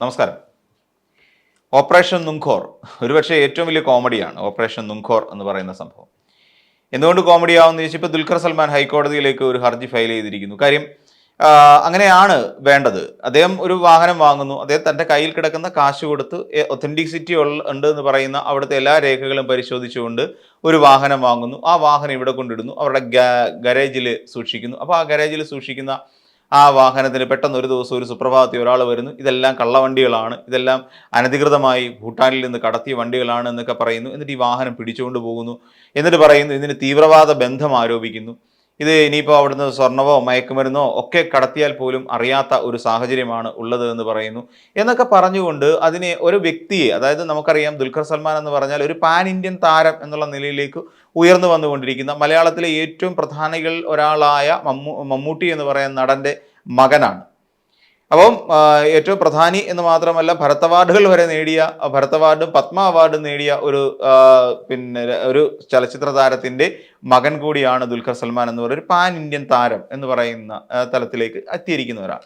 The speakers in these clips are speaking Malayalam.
നമസ്കാരം. ഓപ്പറേഷൻ നുങ്കോർ ഒരുപക്ഷെ ഏറ്റവും വലിയ കോമഡിയാണ് ഓപ്പറേഷൻ നുങ്കോർ എന്ന് പറയുന്ന സംഭവം. എന്തുകൊണ്ട് കോമഡി ആവുമെന്ന് ചോദിച്ചാൽ ഇപ്പോൾ ദുൽഖർ സൽമാൻ ഹൈക്കോടതിയിലേക്ക് ഒരു ഹർജി ഫയൽ ചെയ്തിരിക്കുന്നു. കാര്യം അങ്ങനെയാണ് വേണ്ടത്. അദ്ദേഹം ഒരു വാഹനം വാങ്ങുന്നു. അദ്ദേഹം തന്റെ കയ്യിൽ കിടക്കുന്ന കാശ് കൊടുത്ത് ഒത്തന്റിസിറ്റി ഉണ്ട് എന്ന് പറയുന്ന അവിടുത്തെ എല്ലാ രേഖകളും പരിശോധിച്ചുകൊണ്ട് ഒരു വാഹനം വാങ്ങുന്നു. ആ വാഹനം ഇവിടെ കൊണ്ടിടുന്നു. അവരുടെ ഗരേജിൽ സൂക്ഷിക്കുന്നു. അപ്പോൾ ആ ഗരേജിൽ സൂക്ഷിക്കുന്ന ആ വാഹനത്തിന് പെട്ടെന്ന് ഒരു ദിവസം ഒരു സുപ്രഭാതത്തിൽ ഒരാൾ വരുന്നു. ഇതെല്ലാം കള്ളവണ്ടികളാണ്. ഇതെല്ലാം അനധികൃതമായി ഭൂട്ടാനിൽ നിന്ന് കടത്തിയ വണ്ടികളാണ് എന്നൊക്കെ പറയുന്നു. എന്നിട്ട് ഈ വാഹനം പിടിച്ചുകൊണ്ട് പോകുന്നു. എന്നിട്ട് പറയുന്നു ഇതിന് തീവ്രവാദ ബന്ധം ആരോപിക്കുന്നു. ഇത് ഇനിയിപ്പോൾ അവിടുന്ന് സ്വർണവോ മയക്കുമരുന്നോ ഒക്കെ കടത്തിയാൽ പോലും അറിയാത്ത ഒരു സാഹചര്യമാണ് ഉള്ളത് എന്ന് പറയുന്നു. എന്നൊക്കെ പറഞ്ഞുകൊണ്ട് അതിനെ ഒരു വ്യക്തിയെ അതായത് നമുക്കറിയാം ദുൽഖർ സൽമാൻ എന്ന് പറഞ്ഞാൽ ഒരു പാൻ ഇന്ത്യൻ താരം എന്നുള്ള നിലയിലേക്ക് ഉയർന്നു വന്നുകൊണ്ടിരിക്കുന്ന മലയാളത്തിലെ ഏറ്റവും പ്രധാനികൾ ഒരാളായ മമ്മൂ മമ്മൂട്ടി എന്ന് പറയുന്ന നടന്റെ മകനാണ്. അപ്പം ഏറ്റവും പ്രധാനി എന്ന് മാത്രമല്ല ഭരത് അവാർഡുകൾ വരെ നേടിയ ഭരത് അവാർഡും പത്മ അവാർഡും നേടിയ ഒരു പിന്നെ ഒരു ചലച്ചിത്ര താരത്തിന്റെ മകൻ കൂടിയാണ് ദുൽഖർ സൽമാൻ എന്ന് പറയുന്ന ഒരു പാൻ ഇന്ത്യൻ താരം എന്ന് പറയുന്ന തലത്തിലേക്ക് എത്തിയിരിക്കുന്ന ഒരാൾ.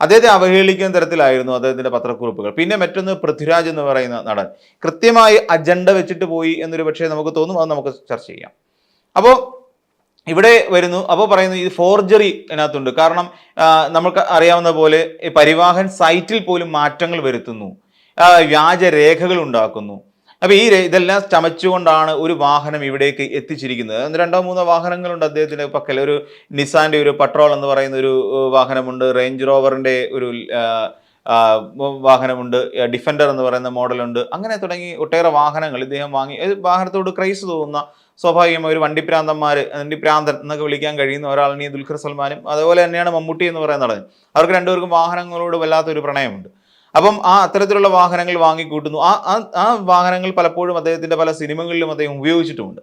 അദ്ദേഹത്തെ അവഹേളിക്കുന്ന തരത്തിലായിരുന്നു അദ്ദേഹത്തിന്റെ പത്രക്കുറിപ്പുകൾ. പിന്നെ മറ്റൊന്ന് പൃഥ്വിരാജ് എന്ന് പറയുന്ന നടൻ. കൃത്യമായി അജണ്ട വെച്ചിട്ട് പോയി എന്നൊരു പക്ഷേ നമുക്ക് തോന്നും അത് നമുക്ക് ചർച്ച ചെയ്യാം. അപ്പോൾ ഇവിടെ വരുന്നു അപ്പോൾ പറയുന്നു ഇത് ഫോർജറി ഇതിനകത്തുണ്ട് കാരണം നമുക്ക് അറിയാവുന്ന പോലെ പരിവാഹൻ സൈറ്റിൽ പോലും മാറ്റങ്ങൾ വരുത്തുന്നു. വ്യാജരേഖകൾ വ്യാജ രേഖകൾ ഉണ്ടാക്കുന്നു. അപ്പോൾ ഈ ഇതെല്ലാം ചമച്ചുകൊണ്ടാണ് ഒരു വാഹനം ഇവിടേക്ക് എത്തിച്ചിരിക്കുന്നത്. രണ്ടോ മൂന്നോ വാഹനങ്ങളുണ്ട് അദ്ദേഹത്തിന്റെ പക്കൽ. ഒരു നിസാന്റെ ഒരു പട്രോൾ എന്ന് പറയുന്ന ഒരു വാഹനമുണ്ട്. റേഞ്ച് റോവറിന്റെ ഒരു വാഹനമുണ്ട്. ഡിഫൻഡർ എന്ന് പറയുന്ന മോഡലുണ്ട്. അങ്ങനെ തുടങ്ങി ഒട്ടേറെ വാഹനങ്ങൾ ഇദ്ദേഹം വാങ്ങി. വാഹനത്തോട് ക്രൈസ് തോന്നുന്ന സ്വാഭാവികമായി ഒരു വണ്ടിപ്രാന്തന്മാർ വണ്ടിപ്രാന്തൻ എന്നൊക്കെ വിളിക്കാൻ കഴിയുന്ന ഒരാളിനെ ദുൽഖർ സൽമാനും അതുപോലെ തന്നെയാണ് മമ്മൂട്ടി എന്ന് പറയുന്ന നടൻ. അവർക്ക് രണ്ടുപേർക്കും വാഹനങ്ങളോട് വല്ലാത്തൊരു പ്രണയമുണ്ട്. അപ്പം ആ അത്തരത്തിലുള്ള വാഹനങ്ങൾ വാങ്ങിക്കൂട്ടുന്നു. ആ- ആ വാഹനങ്ങൾ പലപ്പോഴും അദ്ദേഹത്തിന്റെ പല സിനിമകളിലും അദ്ദേഹം ഉപയോഗിച്ചിട്ടുമുണ്ട്.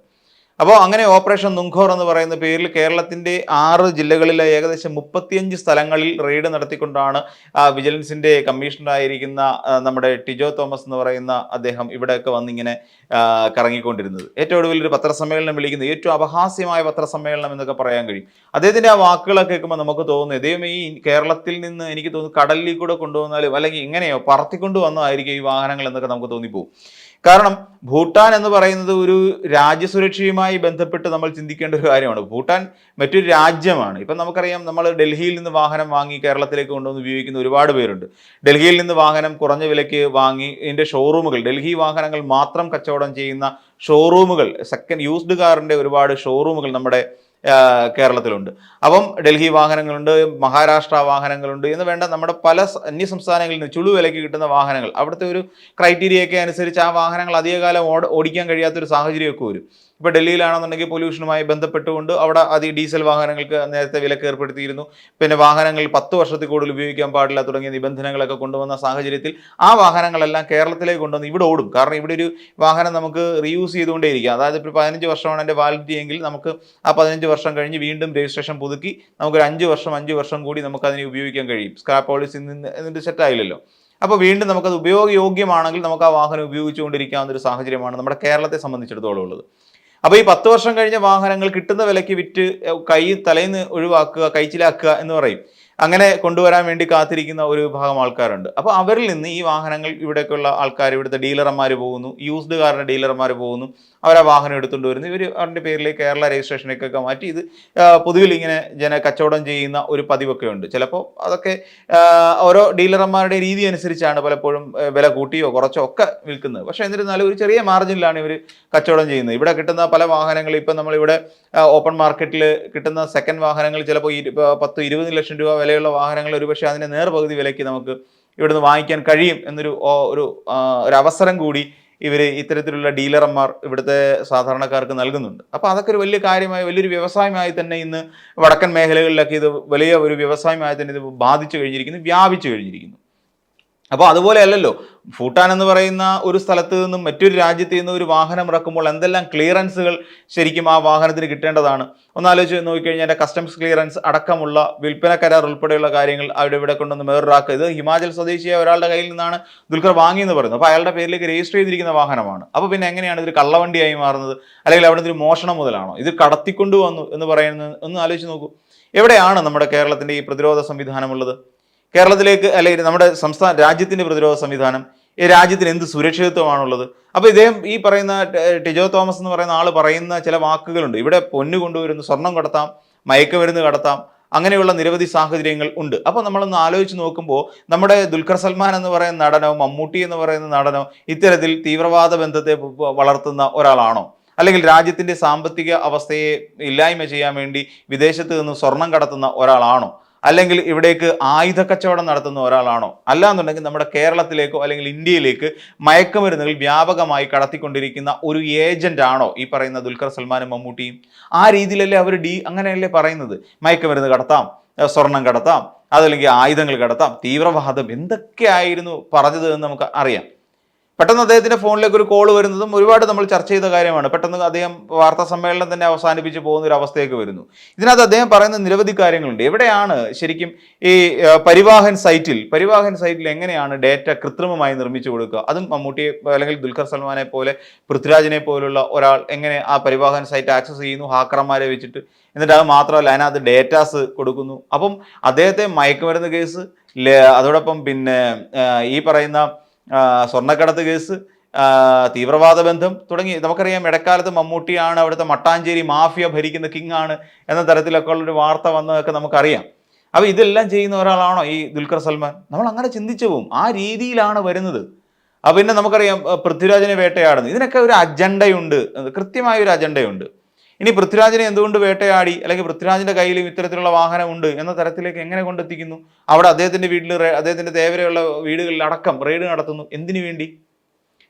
അപ്പോൾ അങ്ങനെ ഓപ്പറേഷൻ നുങ്കോർ എന്ന് പറയുന്ന പേരിൽ കേരളത്തിന്റെ ആറ് ജില്ലകളിലെ ഏകദേശം മുപ്പത്തിയഞ്ച് സ്ഥലങ്ങളിൽ റെയ്ഡ് നടത്തിക്കൊണ്ടാണ് ആ, വിജിലൻസിന്റെ കമ്മീഷണറായിരിക്കുന്ന നമ്മുടെ ടിജോ തോമസ് എന്ന് പറയുന്ന അദ്ദേഹം ഇവിടെയൊക്കെ വന്നിങ്ങനെ കറങ്ങിക്കൊണ്ടിരുന്നത്. ഏറ്റവും ഒടുവിൽ ഒരു പത്രസമ്മേളനം വിളിക്കുന്നത് ഏറ്റവും അപഹാസ്യമായ പത്രസമ്മേളനം എന്നൊക്കെ പറയാൻ കഴിയും. അദ്ദേഹത്തിന്റെ ആ വാക്കുകളൊക്കെ കേൾക്കുമ്പോൾ നമുക്ക് തോന്നുന്നു ദൈവം ഈ കേരളത്തിൽ നിന്ന് എനിക്ക് തോന്നുന്നു കടലിൽ കൂടെ കൊണ്ടുവന്നാലും അല്ലെങ്കിൽ ഇങ്ങനെയോ പറത്തിക്കൊണ്ട് വന്നതായിരിക്കും ഈ വാഹനങ്ങൾ എന്നൊക്കെ നമുക്ക് തോന്നിപ്പോകും. കാരണം ഭൂട്ടാൻ എന്ന് പറയുന്നത് ഒരു രാജ്യസുരക്ഷയുമായി ബന്ധപ്പെട്ട് നമ്മൾ ചിന്തിക്കേണ്ട ഒരു കാര്യമാണ്. ഭൂട്ടാൻ മറ്റൊരു രാജ്യമാണ്. ഇപ്പം നമുക്കറിയാം നമ്മൾ ഡൽഹിയിൽ നിന്ന് വാഹനം വാങ്ങി കേരളത്തിലേക്ക് കൊണ്ടുവന്ന് ഉപയോഗിക്കുന്ന ഒരുപാട് പേരുണ്ട്. ഡൽഹിയിൽ നിന്ന് വാഹനം കുറഞ്ഞ വിലയ്ക്ക് വാങ്ങി ഇതിന്റെ ഷോറൂമുകൾ ഡൽഹി വാഹനങ്ങൾ മാത്രം കച്ചവടം ചെയ്യുന്ന ഷോറൂമുകൾ സെക്കൻഡ് യൂസ്ഡ് കാറിന്റെ ഒരുപാട് ഷോറൂമുകൾ നമ്മുടെ കേരളത്തിലുണ്ട്. അപ്പം ഡൽഹി വാഹനങ്ങളുണ്ട് മഹാരാഷ്ട്ര വാഹനങ്ങളുണ്ട് എന്ന് വേണ്ട നമ്മുടെ പല അന്യ സംസ്ഥാനങ്ങളിൽ നിന്ന് ചുളു വിലയ്ക്ക് കിട്ടുന്ന വാഹനങ്ങൾ. അവിടുത്തെ ഒരു ക്രൈറ്റീരിയയൊക്കെ അനുസരിച്ച് ആ വാഹനങ്ങൾ അധികകാലം ഓട ഓടിക്കാൻ കഴിയാത്തൊരു സാഹചര്യമൊക്കെ വരും. ഇപ്പോൾ ഡൽഹിയിലാണെന്നുണ്ടെങ്കിൽ പൊല്യൂഷനുമായി ബന്ധപ്പെട്ടുകൊണ്ട് അവിടെ അതി ഡീസൽ വാഹനങ്ങൾക്ക് നേരത്തെ വിലക്ക് ഏർപ്പെടുത്തിയിരുന്നു. പിന്നെ വാഹനങ്ങൾ പത്ത് വർഷത്തിൽ കൂടുതൽ ഉപയോഗിക്കാൻ പാടില്ല തുടങ്ങിയ നിബന്ധനകളൊക്കെ കൊണ്ടുവന്ന സാഹചര്യത്തിൽ ആ വാഹനങ്ങളെല്ലാം കേരളത്തിലേക്ക് കൊണ്ടുവന്ന് ഇവിടെ ഓടും. കാരണം ഇവിടെ ഒരു വാഹനം നമുക്ക് റീയൂസ് ചെയ്തുകൊണ്ടേയിരിക്കാം. അതായത് ഇപ്പോൾ പതിനഞ്ച് വർഷമാണ് എന്റെ വാലിഡിറ്റി എങ്കിൽ നമുക്ക് ആ പതിനഞ്ച് വർഷം കഴിഞ്ഞ് വീണ്ടും രജിസ്ട്രേഷൻ പുതുക്കി നമുക്കൊരു അഞ്ച് വർഷം അഞ്ച് വർഷം കൂടി നമുക്ക് അതിനെ ഉപയോഗിക്കാൻ കഴിയും. സ്ക്രാപ്പ് പോളിസി എന്നിട്ട് സെറ്റായില്ലല്ലോ അപ്പോൾ വീണ്ടും നമുക്കത് ഉപയോഗയോഗ്യമാണെങ്കിൽ നമുക്ക് ആ വാഹനം ഉപയോഗിച്ചുകൊണ്ടിരിക്കാവുന്ന ഒരു സാഹചര്യമാണ് നമ്മുടെ കേരളത്തെ സംബന്ധിച്ചിടത്തോളം ഉള്ളത്. അപ്പോൾ ഈ പത്ത് വർഷം കഴിഞ്ഞ വാഹനങ്ങൾ കിട്ടുന്ന വിലക്ക് വിറ്റ് കൈ തലേന്ന് ഒഴിവാക്കുക കൈച്ചിലാക്കുക എന്ന് പറയും. അങ്ങനെ കൊണ്ടുവരാൻ വേണ്ടി കാത്തിരിക്കുന്ന ഒരു വിഭാഗം ആൾക്കാരുണ്ട്. അപ്പോൾ അവരിൽ നിന്ന് ഈ വാഹനങ്ങൾ ഇവിടേക്കുള്ള ആൾക്കാർ ഇവിടുത്തെ ഡീലർമാർ പോകുന്നു യൂസ്ഡ് കാറിന്റെ ഡീലർമാർ പോകുന്നു അവർ ആ വാഹനം എടുത്തുകൊണ്ട് വരുന്നു. ഇവർ അവരുടെ പേരിൽ കേരള രജിസ്ട്രേഷനൊക്കെ മാറ്റി ഇത് പൊതുവിൽ ഇങ്ങനെ ജന കച്ചവടം ചെയ്യുന്ന ഒരു പതിവൊക്കെ ഉണ്ട്. ചിലപ്പോൾ അതൊക്കെ ഓരോ ഡീലർമാരുടെ രീതി അനുസരിച്ചാണ് പലപ്പോഴും വില കൂട്ടിയോ കുറച്ചോ ഒക്കെ വിൽക്കുന്നത്. പക്ഷേ എന്നിരുന്നാലും ഒരു ചെറിയ മാർജിനിലാണ് ഇവർ കച്ചവടം ചെയ്യുന്നത്. ഇവിടെ കിട്ടുന്ന പല വാഹനങ്ങൾ ഇപ്പം നമ്മളിവിടെ ഓപ്പൺ മാർക്കറ്റിൽ കിട്ടുന്ന സെക്കൻഡ് വാഹനങ്ങൾ ചിലപ്പോൾ പത്ത് ഇരുപത് ലക്ഷം രൂപ വിലയുള്ള വാഹനങ്ങൾ ഒരുപക്ഷെ അതിന്റെ നേർപകുതി വിലയ്ക്ക് നമുക്ക് ഇവിടുന്ന് വാങ്ങിക്കാൻ കഴിയും എന്നൊരു ഒരു ഒരു അവസരം കൂടി ഇവർ ഇത്തരത്തിലുള്ള ഡീലർമാർ ഇവിടുത്തെ സാധാരണക്കാർക്ക് നൽകുന്നുണ്ട്. അപ്പോൾ അതൊക്കെ ഒരു വലിയ കാര്യമായി വലിയൊരു വ്യവസായമായി തന്നെ ഇന്ന് വടക്കൻ മേഖലകളിലൊക്കെ ഇത് വലിയ ഒരു വ്യവസായമായി തന്നെ ഇത് ബാധിച്ചു കഴിഞ്ഞിരിക്കുന്നു വ്യാപിച്ചു കഴിഞ്ഞിരിക്കുന്നു. അപ്പോൾ അതുപോലെ അല്ലല്ലോ ഭൂട്ടാൻ എന്ന് പറയുന്ന ഒരു സ്ഥലത്ത് നിന്നും മറ്റൊരു രാജ്യത്ത് നിന്നും ഒരു വാഹനം ഇറക്കുമ്പോൾ എന്തെല്ലാം ക്ലിയറൻസുകൾ ശരിക്കും ആ വാഹനത്തിന് കിട്ടേണ്ടതാണ്? ഒന്നാലോചിച്ച് നോക്കിക്കഴിഞ്ഞാൽ എന്റെ കസ്റ്റംസ് ക്ലിയറൻസ് അടക്കമുള്ള വിൽപ്പന കരാർ ഉൾപ്പെടെയുള്ള കാര്യങ്ങൾ അവിടെ ഇവിടെ കൊണ്ടുവന്ന് വേറൊരാക്കുക ഇത് ഹിമാചൽ സ്വദേശിയായ ഒരാളുടെ കയ്യിൽ നിന്നാണ് ദുൽഖർ വാങ്ങിയെന്ന് പറയുന്നത്. അപ്പോൾ അയാളുടെ പേരിലേക്ക് രജിസ്റ്റർ ചെയ്തിരിക്കുന്ന വാഹനമാണ്. അപ്പോൾ പിന്നെ എങ്ങനെയാണ് ഇതൊരു കള്ളവണ്ടിയായി മാറുന്നത്? അല്ലെങ്കിൽ അവിടെ ഒരു മോഷണം മുതലാണോ? ഇത് കടത്തിക്കൊണ്ടു വന്നു എന്ന് പറയുന്നത് ഒന്ന് ആലോചിച്ച് നോക്കൂ. എവിടെയാണ് നമ്മുടെ കേരളത്തിന്റെ ഈ പ്രതിരോധ സംവിധാനമുള്ളത്? കേരളത്തിലേക്ക് അല്ലെങ്കിൽ നമ്മുടെ സംസ്ഥാന രാജ്യത്തിന്റെ പ്രതിരോധ സംവിധാനം ഈ രാജ്യത്തിന് എന്ത് സുരക്ഷിതത്വമാണുള്ളത്? അപ്പോൾ ഇദ്ദേഹം ഈ പറയുന്ന ടിജോ തോമസ് എന്ന് പറയുന്ന ആൾ പറയുന്ന ചില വാക്കുകളുണ്ട്. ഇവിടെ പൊന്നു കൊണ്ടുവരുന്നു സ്വർണം കടത്താം മയക്കുമരുന്ന് കടത്താം അങ്ങനെയുള്ള നിരവധി സാഹചര്യങ്ങൾ ഉണ്ട്. അപ്പോൾ നമ്മളൊന്ന് ആലോചിച്ച് നോക്കുമ്പോൾ നമ്മുടെ ദുൽഖർ സൽമാൻ എന്ന് പറയുന്ന നടനോ മമ്മൂട്ടി എന്ന് പറയുന്ന നടനോ ഇത്തരത്തിൽ തീവ്രവാദ ബന്ധത്തെ വളർത്തുന്ന ഒരാളാണോ? അല്ലെങ്കിൽ രാജ്യത്തിന്റെ സാമ്പത്തിക അവസ്ഥയെ ഇല്ലായ്മ ചെയ്യാൻ വേണ്ടി വിദേശത്ത് നിന്ന് സ്വർണം കടത്തുന്ന ഒരാളാണോ? അല്ലെങ്കിൽ ഇവിടേക്ക് ആയുധ കച്ചവടം നടത്തുന്ന ഒരാളാണോ? അല്ലാന്നുണ്ടെങ്കിൽ നമ്മുടെ കേരളത്തിലേക്കോ അല്ലെങ്കിൽ ഇന്ത്യയിലേക്ക് മയക്കുമരുന്നുകൾ വ്യാപകമായി കടത്തിക്കൊണ്ടിരിക്കുന്ന ഒരു ഏജന്റ് ആണോ ഈ പറയുന്ന ദുൽഖർ സൽമാനും മമ്മൂട്ടിയും? ആ രീതിയിലല്ലേ അവർ ഡി അങ്ങനെയല്ലേ പറയുന്നത്? മയക്കുമരുന്ന് കടത്താം സ്വർണം കടത്താം അതല്ലെങ്കിൽ ആയുധങ്ങൾ കടത്താം തീവ്രവാദം എന്തൊക്കെയായിരുന്നു പറഞ്ഞത് എന്ന് നമുക്ക് അറിയാം. പെട്ടെന്ന് അദ്ദേഹത്തിന്റെ ഫോണിലേക്ക് ഒരു കോൾ വരുന്നതും ഒരുപാട് നമ്മൾ ചർച്ച ചെയ്ത കാര്യമാണ്. പെട്ടെന്ന് അദ്ദേഹം വാർത്താ സമ്മേളനം തന്നെ അവസാനിപ്പിച്ച് പോകുന്ന ഒരു അവസ്ഥയൊക്കെ വരുന്നു. ഇതിനകത്ത് അദ്ദേഹം പറയുന്ന നിരവധി കാര്യങ്ങളുണ്ട്. എവിടെയാണ് ശരിക്കും ഈ പരിവാഹൻ സൈറ്റിൽ പരിവാഹൻ സൈറ്റിൽ എങ്ങനെയാണ് ഡേറ്റ കൃത്രിമമായി നിർമ്മിച്ചു കൊടുക്കുക? അതും മമ്മൂട്ടിയെ അല്ലെങ്കിൽ ദുൽഖർ സൽമാനെ പോലെ പൃഥ്വിരാജിനെ പോലുള്ള ഒരാൾ എങ്ങനെ ആ പരിവാഹൻ സൈറ്റ് ആക്സസ് ചെയ്യുന്നു? ഹാക്കർമാരെ വെച്ചിട്ട്. എന്നിട്ട് അത് മാത്രമല്ല അതിനകത്ത് ഡേറ്റാസ് കൊടുക്കുന്നു. അപ്പം അദ്ദേഹത്തെ മയക്കുമരുന്ന് കേസ് അതോടൊപ്പം പിന്നെ ഈ പറയുന്ന സ്വർണക്കടത്ത് കേസ് തീവ്രവാദ ബന്ധം തുടങ്ങി. നമുക്കറിയാം ഇടക്കാലത്ത് മമ്മൂട്ടിയാണ് അവിടുത്തെ മട്ടാഞ്ചേരി മാഫിയ ഭരിക്കുന്ന കിങ് ആണ് എന്ന തരത്തിലൊക്കെ ഉള്ളൊരു വാർത്ത വന്നതൊക്കെ നമുക്കറിയാം. അപ്പോൾ ഇതെല്ലാം ചെയ്യുന്ന ഒരാളാണോ ഈ ദുൽഖർ സൽമാൻ? നമ്മൾ അങ്ങനെ ചിന്തിച്ചു പോകും ആ രീതിയിലാണ് വരുന്നത്. അപ്പോൾ പിന്നെ നമുക്കറിയാം പൃഥ്വിരാജിനെ വേട്ടയാടുന്നു. ഇതിനൊക്കെ ഒരു അജണ്ടയുണ്ട്. കൃത്യമായ ഒരു അജണ്ടയുണ്ട്. ഇനി പൃഥ്വിരാജിനെ എന്തുകൊണ്ട് വേട്ടയാടി? അല്ലെങ്കിൽ പൃഥ്വിരാജിന്റെ കയ്യിലും ഇത്തരത്തിലുള്ള വാഹനമുണ്ട് എന്ന തരത്തിലേക്ക് എങ്ങനെ കൊണ്ടെത്തിക്കുന്നു? അവിടെ അദ്ദേഹത്തിന്റെ വീട്ടിൽ അദ്ദേഹത്തിന്റെ തേവരെയുള്ള വീടുകളിൽ അടക്കം റെയ്ഡ് നടത്തുന്നു. എന്തിനു വേണ്ടി?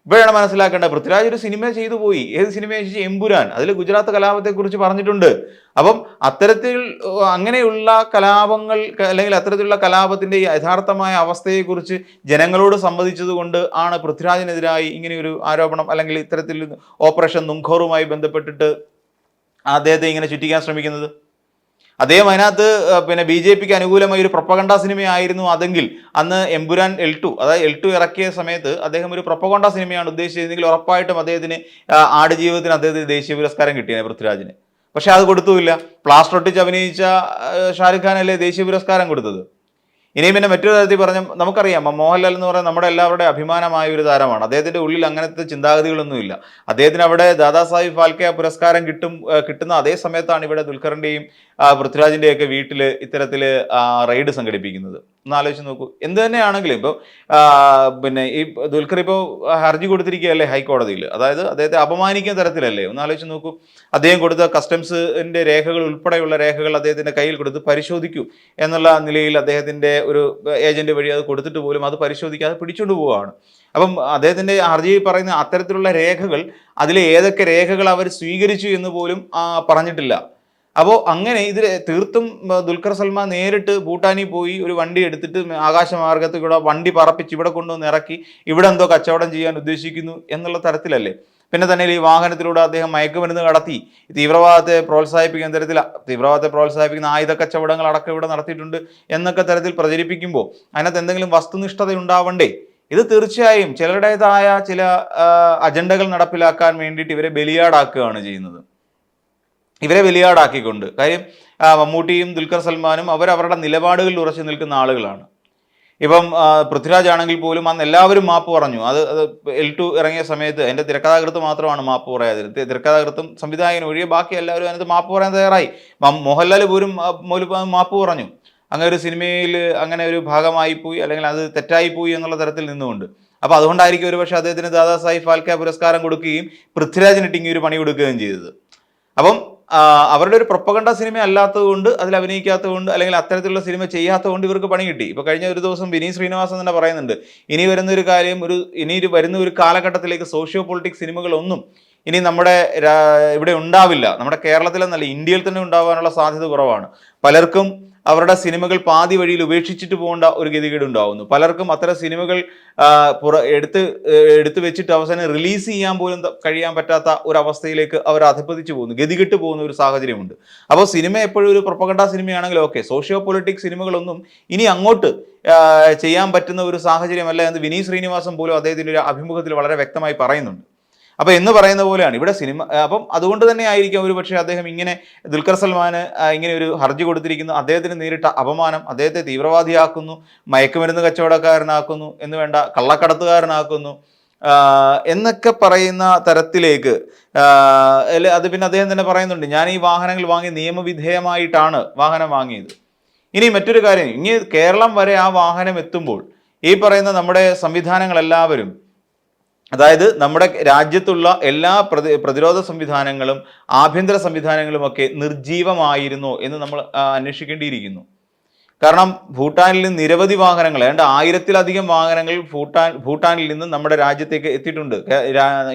ഇപ്പോഴാണ് മനസ്സിലാക്കേണ്ടത്. പൃഥ്വിരാജ് ഒരു സിനിമ ചെയ്തു പോയി. ഏത് സിനിമ എമ്പുരാൻ. അതിൽ ഗുജറാത്ത് കലാപത്തെക്കുറിച്ച് പറഞ്ഞിട്ടുണ്ട്. അപ്പം അത്തരത്തിൽ അങ്ങനെയുള്ള കലാപങ്ങൾ അല്ലെങ്കിൽ അത്തരത്തിലുള്ള കലാപത്തിന്റെ യഥാർത്ഥമായ അവസ്ഥയെക്കുറിച്ച് ജനങ്ങളോട് സംവദിച്ചതുകൊണ്ട് ആണ് പൃഥ്വിരാജിനെതിരായി ഇങ്ങനെയൊരു ആരോപണം അല്ലെങ്കിൽ ഇത്തരത്തിൽ ഓപ്പറേഷൻ നുങ്കോറുമായി ബന്ധപ്പെട്ടിട്ട് അദ്ദേഹത്തെ ഇങ്ങനെ ചുറ്റിക്കാൻ ശ്രമിക്കുന്നത്. അദ്ദേഹം അതിനകത്ത് പിന്നെ ബി ജെ പിക്ക് അനുകൂലമായ ഒരു പ്രൊപ്പഗണ്ട സിനിമയായിരുന്നു അതെങ്കിൽ അന്ന് എമ്പുരാൻ എൽ ടു അതായത് എൽ ടു ഇറക്കിയ സമയത്ത് അദ്ദേഹം ഒരു പ്രൊപ്പഗണ്ട സിനിമയാണ് ഉദ്ദേശിച്ചതെങ്കിൽ ഉറപ്പായിട്ടും അദ്ദേഹത്തിന് ആടുജീവിതത്തിന് അദ്ദേഹത്തിന് ദേശീയ പുരസ്കാരം കിട്ടിയത് പൃഥ്വിരാജിന്. പക്ഷെ അത് കൊടുത്തുമില്ല. പ്ലാസ്റ്റർ ഒട്ടിച്ച് അഭിനയിച്ച ഷാരുഖ് ഖാനല്ലേ ദേശീയ പുരസ്കാരം കൊടുത്തത്? ഇനിയും പിന്നെ മറ്റൊരു തരത്തിൽ പറഞ്ഞു നമുക്കറിയാം മോഹൻലാൽ എന്ന് പറയുന്നത് നമ്മുടെ എല്ലാവരുടെ അഭിമാനമായ ഒരു താരമാണ്. അദ്ദേഹത്തിന്റെ ഉള്ളിൽ അങ്ങനത്തെ ചിന്താഗതികളൊന്നുമില്ല. അദ്ദേഹത്തിന് അവിടെ ദാദാസാഹിബ് ഫാൽക്കെ പുരസ്കാരം കിട്ടും കിട്ടുന്ന അതേ സമയത്താണ് ഇവിടെ ദുൽഖറിന്റെയും പൃഥ്വിരാജിന്റെയും ഒക്കെ വീട്ടിൽ ഇത്തരത്തിൽ റെയ്ഡ് സംഘടിപ്പിക്കുന്നത്. ഒന്ന് ആലോചിച്ച് നോക്കൂ. എന്ത് തന്നെയാണെങ്കിലും ഇപ്പോൾ പിന്നെ ഈ ദുൽഖർ ഇപ്പോൾ ഹർജി കൊടുത്തിരിക്കുകയല്ലേ ഹൈക്കോടതിയിൽ? അതായത് അദ്ദേഹത്തെ അപമാനിക്കുന്ന തരത്തിലല്ലേ? ഒന്ന് ആലോചിച്ച് നോക്കൂ. അദ്ദേഹം കൊടുത്ത കസ്റ്റംസിന്റെ രേഖകൾ ഉൾപ്പെടെയുള്ള രേഖകൾ അദ്ദേഹത്തിന്റെ കയ്യിൽ കൊടുത്ത് പരിശോധിക്കൂ എന്നുള്ള നിലയിൽ അദ്ദേഹത്തിന്റെ ഒരു ഏജന്റ് വഴി അത് കൊടുത്തിട്ട് പോലും അത് പരിശോധിക്കാതെ പിടിച്ചുകൊണ്ട് പോവുകയാണ്. അപ്പം അദ്ദേഹത്തിന്റെ ഹർജിയിൽ പറയുന്ന അത്തരത്തിലുള്ള രേഖകൾ അതിലെ ഏതൊക്കെ രേഖകൾ അവർ സ്വീകരിച്ചു എന്ന് പോലും പറഞ്ഞിട്ടില്ല. അപ്പോൾ അങ്ങനെ ഇതിൽ തീർത്തും ദുൽഖർ സൽമാൻ നേരിട്ട് ഭൂട്ടാനിൽ പോയി ഒരു വണ്ടി എടുത്തിട്ട് ആകാശമാർഗത്തിൽ കൂടെ വണ്ടി പറപ്പിച്ച് ഇവിടെ കൊണ്ടുവന്ന് ഇറക്കി ഇവിടെ എന്തോ കച്ചവടം ചെയ്യാൻ ഉദ്ദേശിക്കുന്നു എന്നുള്ള തരത്തിലല്ലേ? പിന്നെ തന്നെ ഈ വാഹനത്തിലൂടെ അദ്ദേഹം മയക്കുമരുന്ന് കടത്തി തീവ്രവാദത്തെ പ്രോത്സാഹിപ്പിക്കുന്ന തരത്തിൽ തീവ്രവാദത്തെ പ്രോത്സാഹിപ്പിക്കുന്ന ആയുധ കച്ചവടങ്ങൾ അടക്കം ഇവിടെ നടത്തിയിട്ടുണ്ട് എന്നൊക്കെ തരത്തിൽ പ്രചരിപ്പിക്കുമ്പോൾ അതിനകത്ത് എന്തെങ്കിലും വസ്തുനിഷ്ഠത ഉണ്ടാവണ്ടേ? ഇത് തീർച്ചയായും ചിലരുടേതായ ചില അജണ്ടകൾ നടപ്പിലാക്കാൻ വേണ്ടിയിട്ട് ഇവരെ ബലിയാടാക്കുകയാണ് ചെയ്യുന്നത്. ഇവരെ വിലയാടാക്കിക്കൊണ്ട് കാര്യം മമ്മൂട്ടിയും ദുൽഖർ സൽമാനും അവർ അവരുടെ നിലപാടുകളിൽ ഉറച്ചു നിൽക്കുന്ന ആളുകളാണ്. ഇപ്പം പൃഥ്വിരാജ് ആണെങ്കിൽ പോലും അന്ന് എല്ലാവരും മാപ്പ് പറഞ്ഞു. അത് എൽ ടു ഇറങ്ങിയ സമയത്ത് എന്റെ തിരക്കഥാകൃത്ത് മാത്രമാണ് മാപ്പ് പറയാതിരുന്നത്. തിരക്കഥാകൃത്തും സംവിധായകനും ഒഴികെ ബാക്കി എല്ലാവരും അതിനകത്ത് മാപ്പ് പറയാൻ തയ്യാറായി. മോഹൻലാൽ പോലും മാപ്പ് പറഞ്ഞു. അങ്ങനെ ഒരു സിനിമയിൽ അങ്ങനെ ഒരു ഭാഗമായി പോയി അല്ലെങ്കിൽ അത് തെറ്റായി പോയി എന്നുള്ള തരത്തിൽ നിന്നുകൊണ്ട്. അപ്പോൾ അതുകൊണ്ടായിരിക്കും ഒരു പക്ഷേ അദ്ദേഹത്തിന് ദാദാസാഹിബ് ഫാൽക്കെ പുരസ്കാരം കൊടുക്കുകയും പൃഥ്വിരാജിനിട്ട് ഇങ്ങനെ ഒരു പണി കൊടുക്കുകയും ചെയ്തത്. അപ്പം അവരുടെ ഒരു പ്രൊപ്പകണ്ട സിനിമ അല്ലാത്തത് കൊണ്ട് അതിൽ അഭിനയിക്കാത്തത് കൊണ്ട് അല്ലെങ്കിൽ അത്തരത്തിലുള്ള സിനിമ ചെയ്യാത്തത് കൊണ്ട് ഇവർക്ക് പണി കിട്ടി. ഇപ്പോൾ കഴിഞ്ഞ ഒരു ദിവസം വിനീത് ശ്രീനിവാസൻ തന്നെ പറയുന്നുണ്ട് ഇനി വരുന്ന ഒരു കാര്യം ഒരു ഇനി വരുന്ന ഒരു കാലഘട്ടത്തിലേക്ക് സോഷ്യോ പൊളിറ്റിക്സ് സിനിമകളൊന്നും ഇനി നമ്മുടെ ഇവിടെ ഉണ്ടാവില്ല. നമ്മുടെ കേരളത്തിലെന്നല്ല ഇന്ത്യയിൽ തന്നെ ഉണ്ടാവാനുള്ള സാധ്യത കുറവാണ്. പലർക്കും അവരുടെ സിനിമകൾ പാതി വഴിയിൽ ഉപേക്ഷിച്ചിട്ട് പോകേണ്ട ഒരു ഗതികേട് ഉണ്ടാവുന്നു. പലർക്കും അത്തരം സിനിമകൾ പുറ എടുത്ത് എടുത്തു വെച്ചിട്ട് അവസാനം റിലീസ് ചെയ്യാൻ പോലും കഴിയാൻ പറ്റാത്ത ഒരു അവസ്ഥയിലേക്ക് അവർ അധപ്പതിച്ചു പോകുന്നു. ഗതികെട്ട് പോകുന്ന ഒരു സാഹചര്യമുണ്ട്. അപ്പോൾ സിനിമ എപ്പോഴും ഒരു പ്രൊപ്പകണ്ട സിനിമയാണെങ്കിൽ ഓക്കെ സോഷ്യോ പൊളിറ്റിക്സ് സിനിമകളൊന്നും ഇനി അങ്ങോട്ട് ചെയ്യാൻ പറ്റുന്ന ഒരു സാഹചര്യമല്ല എന്ന് വിനീത് ശ്രീനിവാസൻ പോലും അദ്ദേഹത്തിന്റെ ഒരു അഭിമുഖത്തിൽ വളരെ വ്യക്തമായി പറയുന്നുണ്ട്. അപ്പം എന്ന് പറയുന്ന പോലെയാണ്. ഇവിടെ സിനിമ അപ്പം അതുകൊണ്ട് തന്നെ ആയിരിക്കും ഒരു പക്ഷേ അദ്ദേഹം ഇങ്ങനെ ദുൽഖർ സൽമാന് ഇങ്ങനെ ഒരു ഹർജി കൊടുത്തിരിക്കുന്നു. അദ്ദേഹത്തിന് നേരിട്ട അപമാനം അദ്ദേഹത്തെ തീവ്രവാദിയാക്കുന്നു മയക്കുമരുന്ന് കച്ചവടക്കാരനാക്കുന്നു എന്ന് വേണ്ട കള്ളക്കടത്തുകാരനാക്കുന്നു. എന്നൊക്കെ പറയുന്ന തരത്തിലേക്ക് അത് പിന്നെ അദ്ദേഹം തന്നെ പറയുന്നുണ്ട് ഞാൻ ഈ വാഹനങ്ങൾ വാങ്ങി നിയമവിധേയമായിട്ടാണ് വാഹനം വാങ്ങിയത്. ഇനി മറ്റൊരു കാര്യം ഇനി കേരളം വരെ ആ വാഹനം എത്തുമ്പോൾ ഈ പറയുന്ന നമ്മുടെ സംവിധാനങ്ങളെല്ലാവരും അതായത് നമ്മുടെ രാജ്യത്തുള്ള എല്ലാ പ്രതി പ്രതിരോധ സംവിധാനങ്ങളും ആഭ്യന്തര സംവിധാനങ്ങളുമൊക്കെ നിർജീവമായിരുന്നോ എന്ന് നമ്മൾ അന്വേഷിക്കേണ്ടിയിരിക്കുന്നു. കാരണം ഭൂട്ടാനിൽ നിന്ന് നിരവധി വാഹനങ്ങൾ ഏതാണ്ട് ആയിരത്തിലധികം വാഹനങ്ങൾ ഭൂട്ടാൻ ഭൂട്ടാനിൽ നിന്ന് നമ്മുടെ രാജ്യത്തേക്ക് എത്തിയിട്ടുണ്ട്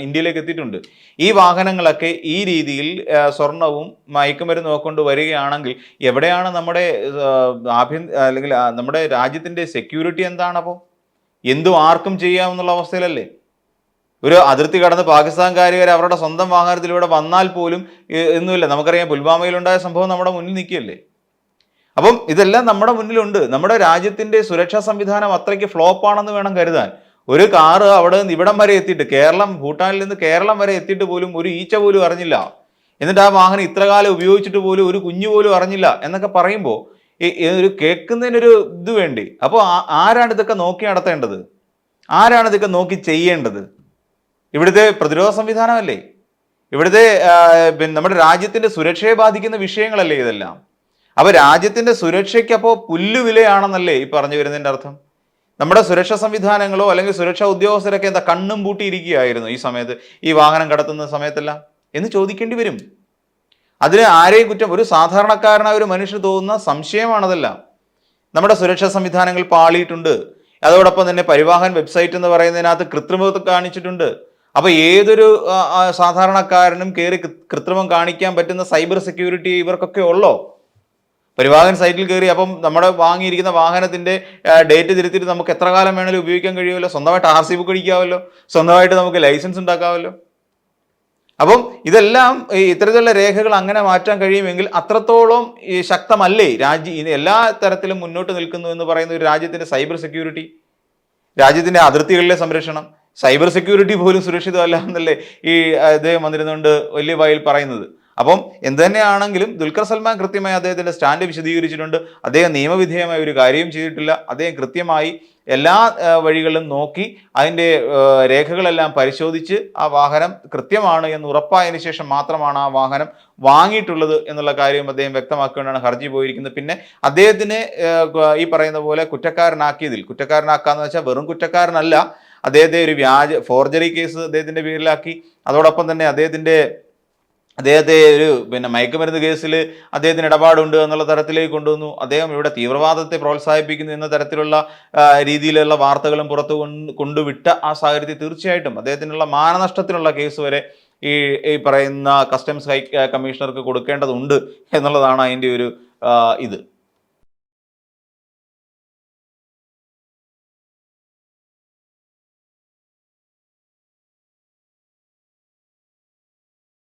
ഇന്ത്യയിലേക്ക് എത്തിയിട്ടുണ്ട്. ഈ വാഹനങ്ങളൊക്കെ ഈ രീതിയിൽ സ്വർണവും മയക്കുമരുന്നും ഒക്കെ കൊണ്ട് വരികയാണെങ്കിൽ എവിടെയാണ് നമ്മുടെ ആഭ്യ ആഭ്യന്തര അല്ലെങ്കിൽ നമ്മുടെ രാജ്യത്തിന്റെ സെക്യൂരിറ്റി എന്താണപ്പോൾ എന്തും ആർക്കും ചെയ്യാമെന്നുള്ള അവസ്ഥയിലല്ലേ? ഒരു അതിർത്തി കടന്ന് പാകിസ്ഥാൻകാരുകാർ അവരുടെ സ്വന്തം വാഹനത്തിലൂടെ വന്നാൽ പോലും ഒന്നുമില്ല നമുക്കറിയാം പുൽവാമയിലുണ്ടായ സംഭവം നമ്മുടെ മുന്നിൽ നിൽക്കുകയല്ലേ? അപ്പം ഇതെല്ലാം നമ്മുടെ മുന്നിലുണ്ട്. നമ്മുടെ രാജ്യത്തിന്റെ സുരക്ഷാ സംവിധാനം അത്രയ്ക്ക് ഫ്ലോപ്പ് ആണെന്ന് വേണം കരുതാൻ. ഒരു കാറ് അവിടെ നിന്ന് ഇവിടം വരെ എത്തിയിട്ട് കേരളം ഭൂട്ടാനിൽ നിന്ന് കേരളം വരെ എത്തിയിട്ട് പോലും ഒരു ഈച്ച പോലും അറിഞ്ഞില്ല. എന്നിട്ട് ആ വാഹനം ഇത്ര കാലം ഉപയോഗിച്ചിട്ട് പോലും ഒരു കുഞ്ഞു പോലും അറിഞ്ഞില്ല എന്നൊക്കെ പറയുമ്പോൾ ഒരു കേൾക്കുന്നതിനൊരു ഇത് വേണ്ടി? അപ്പോൾ ആരാണ് ഇതൊക്കെ നോക്കി നടത്തേണ്ടത്? ആരാണ് ഇതൊക്കെ നോക്കി ചെയ്യേണ്ടത്? ഇവിടുത്തെ പ്രതിരോധ സംവിധാനമല്ലേ? ഇവിടുത്തെ നമ്മുടെ രാജ്യത്തിന്റെ സുരക്ഷയെ ബാധിക്കുന്ന വിഷയങ്ങളല്ലേ ഇതെല്ലാം? അപ്പൊ രാജ്യത്തിന്റെ സുരക്ഷയ്ക്കപ്പോ പുല്ലുവിലയാണെന്നല്ലേ ഈ പറഞ്ഞു വരുന്നതിന്റെ അർത്ഥം? നമ്മുടെ സുരക്ഷാ സംവിധാനങ്ങളോ അല്ലെങ്കിൽ സുരക്ഷാ ഉദ്യോഗസ്ഥരൊക്കെ എന്താ കണ്ണും പൂട്ടിയിരിക്കുകയായിരുന്നു ഈ സമയത്ത് ഈ വാഹനം കടത്തുന്ന സമയത്തല്ല എന്ന് ചോദിക്കേണ്ടി വരും. അതിന് ആരെയും കുറ്റം ഒരു സാധാരണക്കാരനായ ഒരു മനുഷ്യന് തോന്നുന്ന സംശയമാണതെല്ലാം. നമ്മുടെ സുരക്ഷാ സംവിധാനങ്ങൾ പാളിയിട്ടുണ്ട്. അതോടൊപ്പം തന്നെ പരിവാഹൻ വെബ്സൈറ്റ് എന്ന് പറയുന്നതിനകത്ത് കൃത്രിമത്വം കാണിച്ചിട്ടുണ്ട്. അപ്പൊ ഏതൊരു സാധാരണക്കാരനും കയറി കൃത്രിമം കാണിക്കാൻ പറ്റുന്ന സൈബർ സെക്യൂരിറ്റി ഇവർക്കൊക്കെ ഉള്ളോ? പരിവാഹൻ സൈറ്റിൽ കയറി അപ്പം നമ്മുടെ വാങ്ങിയിരിക്കുന്ന വാഹനത്തിന്റെ ഡേറ്റ് തിരുത്തിയിട്ട് നമുക്ക് എത്ര കാലം വേണമെങ്കിലും ഉപയോഗിക്കാൻ കഴിയുമല്ലോ? സ്വന്തമായിട്ട് ആർ സി ബുക്ക് അടിക്കാമല്ലോ? സ്വന്തമായിട്ട് നമുക്ക് ലൈസൻസ് ഉണ്ടാക്കാമല്ലോ? അപ്പം ഇതെല്ലാം ഇത്തരത്തിലുള്ള രേഖകൾ അങ്ങനെ മാറ്റാൻ കഴിയുമെങ്കിൽ അത്രത്തോളം ശക്തമല്ലേ രാജ്യ എല്ലാ തരത്തിലും മുന്നോട്ട് നിൽക്കുന്നു എന്ന് പറയുന്ന ഒരു രാജ്യത്തിന്റെ സൈബർ സെക്യൂരിറ്റി? രാജ്യത്തിന്റെ അതിർത്തികളിലെ സംരക്ഷണം? സൈബർ സെക്യൂരിറ്റി പോലും സുരക്ഷിതമല്ല എന്നല്ലേ ഈ അദ്ദേഹം വന്നിരുന്നുകൊണ്ട് വലിയ വായിൽ പറയുന്നത്. അപ്പം എന്ത് തന്നെയാണെങ്കിലും ദുൽഖർ സൽമാൻ കൃത്യമായി അദ്ദേഹത്തിന്റെ സ്റ്റാൻഡ് വിശദീകരിച്ചിട്ടുണ്ട്. അദ്ദേഹം നിയമവിധേയമായ ഒരു കാര്യവും ചെയ്തിട്ടില്ല. അദ്ദേഹം കൃത്യമായി എല്ലാ വഴികളിലും വഴികളും നോക്കി അതിന്റെ രേഖകളെല്ലാം പരിശോധിച്ച് ആ വാഹനം കൃത്യമാണ് എന്ന് ഉറപ്പായതിനു ശേഷം മാത്രമാണ് ആ വാഹനം വാങ്ങിയിട്ടുള്ളത് എന്നുള്ള കാര്യം അദ്ദേഹം വ്യക്തമാക്കിക്കൊണ്ടാണ് ഹർജി പോയിരിക്കുന്നത്. പിന്നെ അദ്ദേഹത്തിന് ഈ പറയുന്ന പോലെ കുറ്റക്കാരനാക്കിയതിൽ കുറ്റക്കാരനാക്കാന്ന് വെച്ചാൽ വെറും കുറ്റക്കാരനല്ല അദ്ദേഹത്തെ ഒരു വ്യാജ ഫോർജറി കേസ് അദ്ദേഹത്തിന്റെ പേരിലാക്കി. അതോടൊപ്പം തന്നെ അദ്ദേഹത്തിന്റെ അദ്ദേഹത്തെ ഒരു പിന്നെ മയക്കുമരുന്ന് കേസിൽ അദ്ദേഹത്തിന് ഇടപാടുണ്ട് എന്നുള്ള തരത്തിലേക്ക് കൊണ്ടുവന്നു. അദ്ദേഹം ഇവിടെ തീവ്രവാദത്തെ പ്രോത്സാഹിപ്പിക്കുന്നു എന്ന തരത്തിലുള്ള രീതിയിലുള്ള വാർത്തകളും പുറത്തു കൊണ്ട് കൊണ്ടുവിട്ട ആ സാഹചര്യത്തിൽ തീർച്ചയായിട്ടും അദ്ദേഹത്തിനുള്ള മാനനഷ്ടത്തിനുള്ള കേസ് വരെ ഈ ഈ പറയുന്ന കസ്റ്റംസ് ഹൈ കമ്മീഷണർക്ക് കൊടുക്കേണ്ടതുണ്ട് എന്നുള്ളതാണ് അതിന്റെ ഒരു ഇത്.